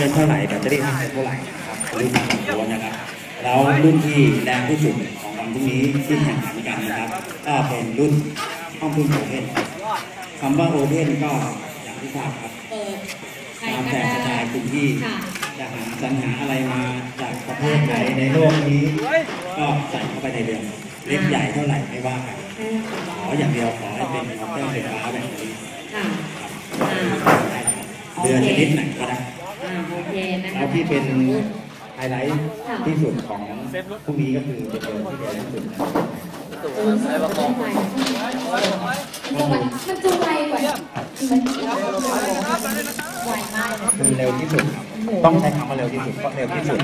เตอร์ห้ามเกินเท่าไหร่แบตเตอรี่ห้ามเกินเท่าไหร่นะครับรุ่นของตัวนะครับแล้วรุ่นที่แรงที่สุดของวันพรุ่งนี้ที่แข่งขันกันนะครับก็เป็นรุ่นห้องพึ่งโอเพนคำว่าโอเพนก็อย่างที่ทราบครับเปิดใครตามก็แต่ได้กระจายพื้นที่ค่ะจะหาสรรหาอะไรมาจากประเทศไหนในโลกนี้ ก็ใส่เข้าไปในเรือเล็กใหญ่เท่าไหร่ไม่ว่ากันขออย่างเดียวขอให้เป็นมอเตอร์ไฟฟ้าแบตเตอรี่ค่ะเรือชนิดไหนก็ได้อ่าโอเค นะคะ แล้วที่เป็นไฮไลท์ที่สุดของพรุ่งนี้ก็คือเป็นเรือที่เร็วที่สุดเออมันจะได้ไวมันจะไวมันจะไวกว่ามันไวมากคือเร็วที่สุดครับต้องใช้คำว่าเร็วที่สุดเพราะเร็วที่สุด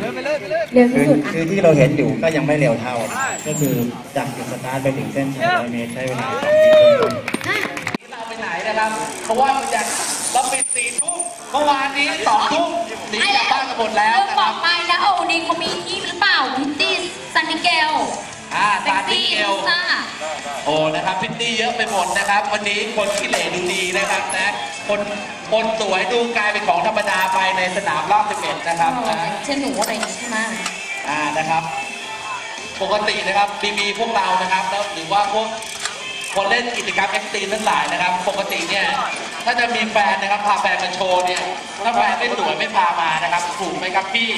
เร็วคืที่อสุดคือที่เราเห็นอยู่ก็ยังไม่เร็วเท่า ก็คือจากจุดสตาร์ทไปถึงเส้นชัยร้อยเมตรใช้เวลาสองนาทีครึ่งอะเราไปไหนนะครับ เพราะว่ามันจะเราปิดสี่ทุ่มเมื่อวานนี้สองทุ่มห นีกลับบ้านกันหมดแล้วเริ่มนะบคอรับกไปแล้วโอ้นี่เขามีที่หรือเปล่าพิตตี้ซันนิเกลอ่าเซ็กตาที่ซี่เกลลิซ่า โอ้ นะครับพิตตี้เยอะไปหมดนะครับ วันนี้คนขี้เหร่ดูดีนะครับนะ คนคนสวยดูกลายเป็นของธรรมดาไปในสนามรอบ11นะครับนะ เช่นหนูอะไรอย่างงี้ใช่ไหมอ่านะครับ ปกตินะครับบีบีพวกเรานะครับแล้วหรือว่าพวก คนเล่นกิจกรรมเอ็กซ์ตรีมทั้งหลายนะครับ ปกติเนี่ยถ้าจะมีแฟนนะครับพาแฟนมาโชว์เนี่ยถ้าแฟนไม่สวยไม่พามานะครับถูกไหมครับพี่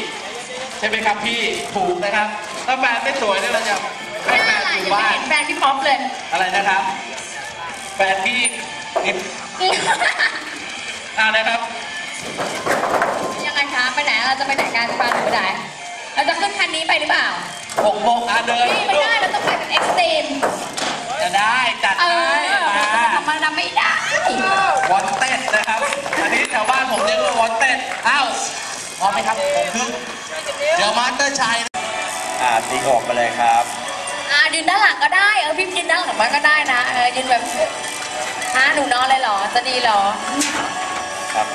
ใช่ไหมครับพี่ถูกนะครับ ถ้าแฟนไม่สวยเนี่ยเราจะให้แฟนอยู่บ้านแฟนพี่ป๊อปเลยอะไรนะครับ แฟนพี่นี่อ่านะครับยังไงคะไปไหนเราจะไปไหนกันพาหนูไปไหนเราจะขึ้นคันนี้ไปหรือเปล่าหกโมงอะเดินนี่ไม่ได้เราต้องไปแบบเอ็กซ์ตรีม จะได้จัดเอให้อมาธรรมดาไม่ได้ วอนเต็ดนะครับ อันนี้แถวบ้านผมเรียกว่าวอนเต็ดอ้าวพร้อมไหมครับคือเดี๋ยวมาสเตอร์ชัยอ่าตีออกไปเลยครับอ่ายืนด้านหลังก็ได้ เออพี่ยืนด้านหลังมันก็ได้นะเออยืนแบบฮะหนูนอนเลยเหรอ จะดีเหรอ ครับ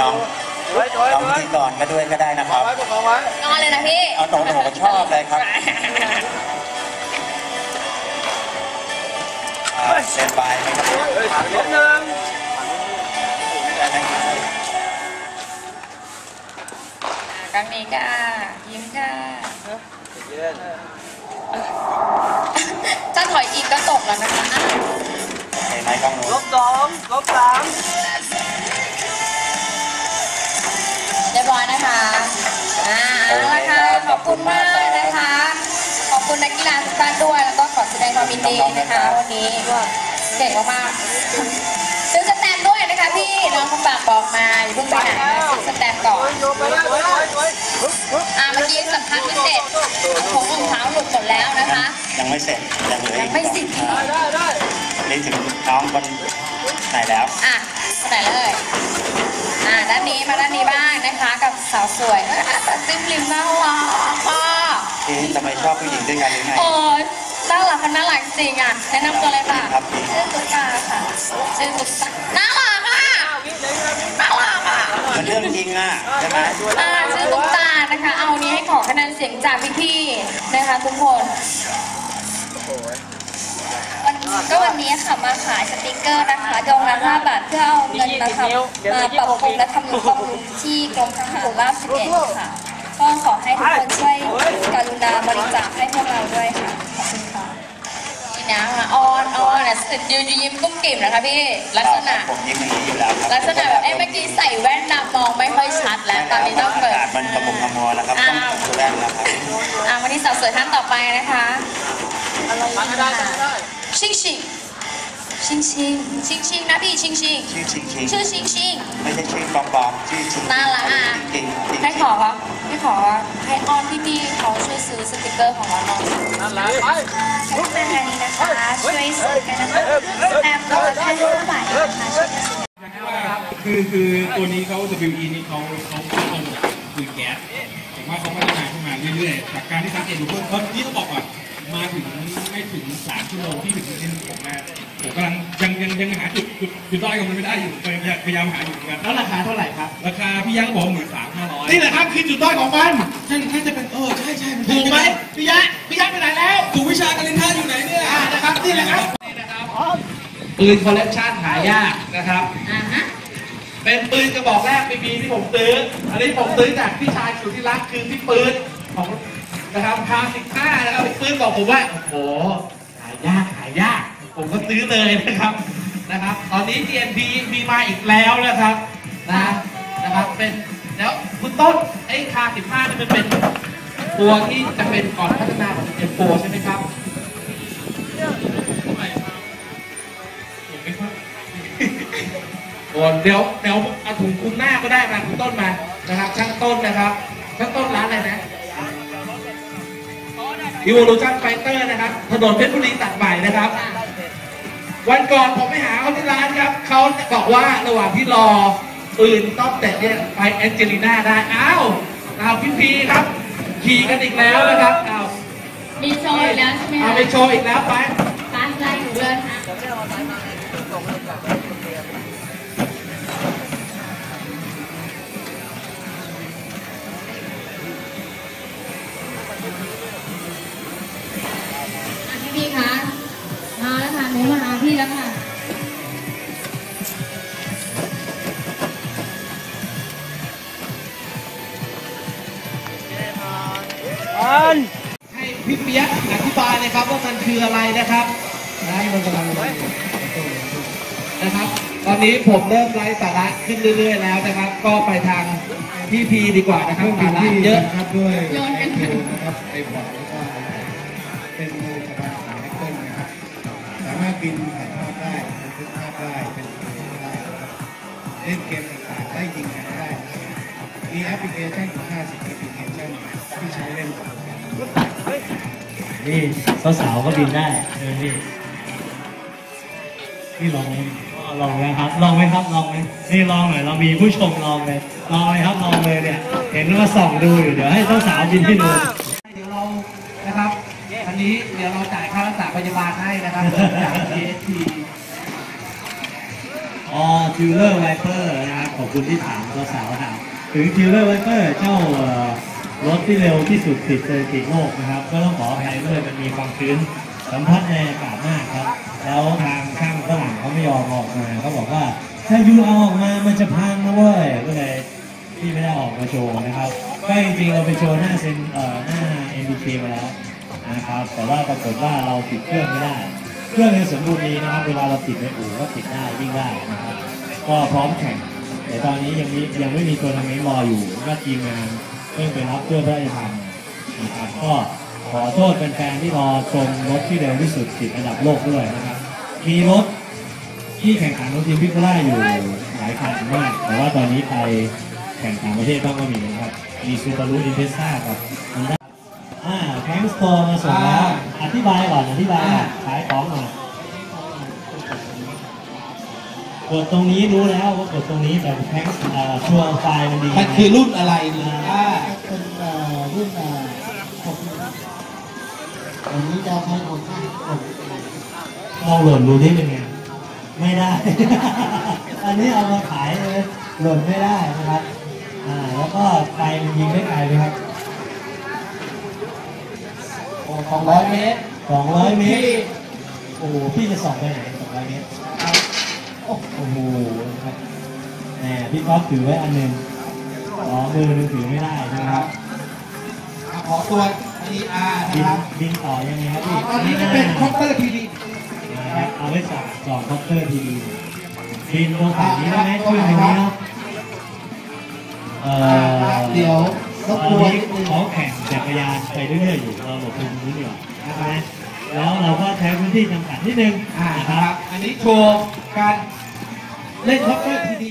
น้องน้องพิธีกรก็ด้วยก็ได้นะครับนอนเลยนะพี่ เอาหนูหนูก็ชอบเลยครับ เซนบายไหมครับครั้งนี้ก็ยิ้มค่ะถ้าถอยอีกก็ตกแล้วนะคะเห็นไหมกล้องนู้นลบสองลบสามเรียบร้อยนะคะอ่าเอาละค่ะ ขอบคุณมากนะคะ ขอบคุณนักกีฬาทุกท่านด้วยแล้วก็ มยินดีนะคะวันนี้เก่งมากๆซื้อสแตมป์ด้วยนะคะพี่น้องคุณฝากบอกมาอย่าเพิ่งไปไหนนะซื้อสแตมป์ก่อนโยนไปแล้วสวยสวยสวยอ่าเมื่อกี้สัมภาษณ์พิเศษของรองเท้าหลุดหมดแล้วนะคะยังไม่เสร็จยังเหลือยัอีงกไม่สิบอ่าได้ได้นี่ถึงน้องคนไหนแล้วอะไหนเลยอ่าด้านนี้มาด้านนี้บ้างนะคะกับสาวสวยเอ้ยแต่จิ้มลิมน่ารักอะที่ทำไมชอบผู้หญิงด้วยกันหรือไงโอ้ ยน่ารักเขาน่ารักจริงอะแนะนำตัวเลยค่ะครับชื่อตุ๊กตาค่ะชื่อตุ๊กตาน่ารักอะน่ารักอะมันเรื่องจริงอะใช่ไหมอ่าชื่อตุ๊กตานะคะ เอานี้ให้ขอคะแนนเสียงจากพี่ๆนะคะทุกคนวันก็วันนี้ค่ะมาขายสติกเกอร์นะคะดองละ5บาทเพื่อเอาเงินนะคะมาปรับปรุงและทำนุบำรุงที่กรมทหารราบ11ค่ะ ก็ขอให้ทุกคนช่วยกรุณาบริจาคให้พวกเราด้วยค่ะขอบคุณค่ะ นี่นะออนออนนะยืนยิ้มกุ้มกิ่มนะคะพี่ลักษณะ ผมยิ้มอย่างนี้อยู่แล้วครับลักษณะแบบเอ้ยเมื่อกี้ใส่แว่นดำมองไม่ค่อยชัดแล้ว ตอนนี้ต้องเปิดอากาศมันกระมุกกระมัวแล้วครับต้องอ้าว ดูแลแล้วครับอ่าวันนี้สาวสวยท่านต่อไปนะคะไม่ได้ไม่ได้ชิงชิงชิงชิงชิงชิงนะพี่ชิงชิงชื่อชิงชิงชื่อชิงชิง ไม่ใช่ชื่อปลอมๆชื่อชิงน่ารักอะ จริงๆจริงๆให้ขอวะให้ขอวะให้ออนพี่พี่ๆเขาช่วยซื้อสติกเกอร์ของเราหน่อยนั่นแหละไปขอบคุณนะคะนี้นะคะ ช่วยซื้อกันนะคะแต้มตัวแค่ห้าบาทเองนะคะช่วยกันซื้อคือคือตัวนี้เขา WE นี่เขาเขาเขาเอามาจากปืนแก๊สแต่ว่าเขาพัฒนาขึ้นมาเรื่อยๆจากการที่สังเกตดูเพิ่มเพราะที่ต้องบอกก่อนมาถึงไม่ถึงสามชั่วโมงที่ถึงเส้นผมนะผมกำลังยังยังยังหาจุดจุดจุดด้อยของมันไม่ได้อยู่พยายามพยายามหาอยู่เหมือนกันแล้วราคาเท่าไหร่ครับ ราคาพี่ยักษ์บอกหมื่นสามห้าร้อย นี่แหละครับคือจุดด้อยของมันใช่น่าจะเป็นเออใช่ใช่ถูกไหมพี่ยะพี่ยะไปไหนแล้วถูกวิชาการินท่าอยู่ไหนเนี่ยอ่านะครับนี่แหละครับปืนคอลเลกชันหายากนะครับอ่าฮะเป็นปืนกระบอกแรกปีบีที่ผมซื้อ อันนี้ผมซื้อจากพี่ชายสุดที่รักคือพี่ปืนของนะครับพาสิบห้านะครับพี่ปืนบอกผมว่าโอ้โหหายากหายาก ผมก็ซื้อเลยนะครับนะครับ ตอนนี้ TNP มีมาอีกแล้วนะครับนะนะครับเป็น แล้วคุณต้นไอ้คาสิบห้านี่มันเป็นตัวที่จะเป็นก่อนพัฒนาของเอ็มโใช่ไหมครับโอ้เดี๋ยวเดี๋ยวเอาถุงคุมหน้าก็ได้มาคุณต้นมานะครับช่างต้นนะครับช่างต้นร้านอะไรนะ Evolution Fighter นะครับ ถนนเพชรบุรีตัดใหม่นะครับ วันก่อนผมไปหาเขาที่ร้านครับ เขาบอกว่าระหว่างที่รอ ปืนต้องแต่เนี่ยไปแองเจลิน่าได้อ้าวอ้าวพี่พีครับ ขี่กันอีกแล้วนะครับอ้าวมีโชว์อีกแล้วใช่ไหมเอาคะไปโชว์อีกแล้วไปร้านไรอยู่เลยค่ะ อนนี้ผมเริ่มไล่สาระขึ้นเรื่อย ๆ แล้วนะครับ ก็ไปทางพี่พีดีกว่านะครับสาระเยอะนะครับด้วยโยนกันไอคิวนะครับไอบอร์ดแล้วก็เป็นมือสบายสายเต้นนะครับสามารถบินถ่ายภาพได้บันทึกภาพได้เป็นเพลงได้นะครับเล่นเกมต่างๆได้ยิงกันได้นะครับมีแอปพลิเคชัน50แอปพลิเคชันที่ใช้เล่นนี่สาวๆก็บินได้เออนี่นี่ลองไหม ลองไหมครับ ลองไหมครับ ลองไหมนี่ลองหน่อย เรามีผู้ชมลองเลย ลองเลยครับ ลองเลยเนี่ย เห็นว่าส่องดูอยู่ เดี๋ยวให้สาวๆบินให้ดูเดี๋ยวเรา นะครับ อันนี้เดี๋ยวเราจ่ายค่ารักษาพยาบาลให้นะครับจาก TST อ๋อทิวเลอร์ไวเปอร์นะครับ ขอบคุณที่ถามสาวๆถามถึงทิวเลอร์ไวเปอร์เจ้าเอ่อรถที่เร็วที่สุดติดสถิติโลกนะครับ ก็ต้องขออภัยด้วยมันมีความชื้นสัมผัสในอากาศมากครับ แล้วทางช่างฝรั่งเขา ไม่ยอมออกมาเขาบอกว่า ถ้ายูเอาออกมามันจะพังนะเว้ยก็เลยที่ไม่ได้ออกมาโชว์นะครับก็จริงๆเราไปโชว์หน้าเซนเอ่อหน้า MBK มาแล้วนะครับ แต่ว่าปรากฏว่าเราติดเครื่องไม่ได้ เครื่องยังสมบูรณ์ดีนะครับ เวลาเราติดในอู่ก็ติดได้วิ่งได้นะครับ ก็พร้อมแข่ง แต่ตอนนี้ยังมียังไม่มีตัวทำนี้รออยู่ก็ทีมงานเพิ่งไปรับเครื่องพระราชทานนะครับก็ขอโทษแฟนๆที่รอชมรถที่เร็วที่สุดติดอันดับโลกด้วยนะครับ มีรถ ที่แข่งขันรถทีมพิคุล่าอยู่หลายคันมากแต่ว่าตอนนี้ไปแข่งต่างประเทศบ้างก็มีนะครับ มีซูบารุอินเทสซ่ากับฮอนด้าอ่าแพงสโตร์มาส่งแล้วอธิบายก่อนอธิบายก่อนขายของหน่อยกดตรงนี้รู้แล้วว่ากดตรงนี้แต่แพงเอ่อชัวร์ไฟล์มันดีมันคือรุ่นอะไรดีอ่าเป็นเอ่อรุ่นเอ่อผมอันนี้จะใช้ของข้างผมลองโหล่นดูที่เป็นไง ไม่ได้ อันนี้เอามาขายเลยโหล่นไม่ได้นะครับ อ่า แล้วก็ไฟมันยิงได้ไกลไหมครับสองร้อยเมตรสองร้อยเมตร โอ้โห พี่จะส่องไปไหนสองร้อยเมตร โอ้โหครับแหมพี่ก๊อฟถือไว้อันหนึ่งอ๋อมือหนึงถือไม่ได้ใช่ไหมครับขอตัว PR บินะนครับบินต่อยังไงครับพี่ ตอนนี้จะเป็นคอปเตอร์ทีดี นะครับเอาไว้สั่งจองคอปเตอร์ทีวีบินตรงฝั่งนี้ได้ไหมช่วยตรงนี้เนาะเอ่อเดี๋ยวรตบอนกวนนี้นิดนึงเขาแข่งจักรยานไปเรื่อยๆอยู่เราหลบตรงนู้นดีกว่าใช่ไหมแล้วเราก็ใช้พื้นที่จำกัดนิดนึงอ่านะนะคครัรับ บ อันนี้โชว์การเล่นคอปเตอร์ทีดี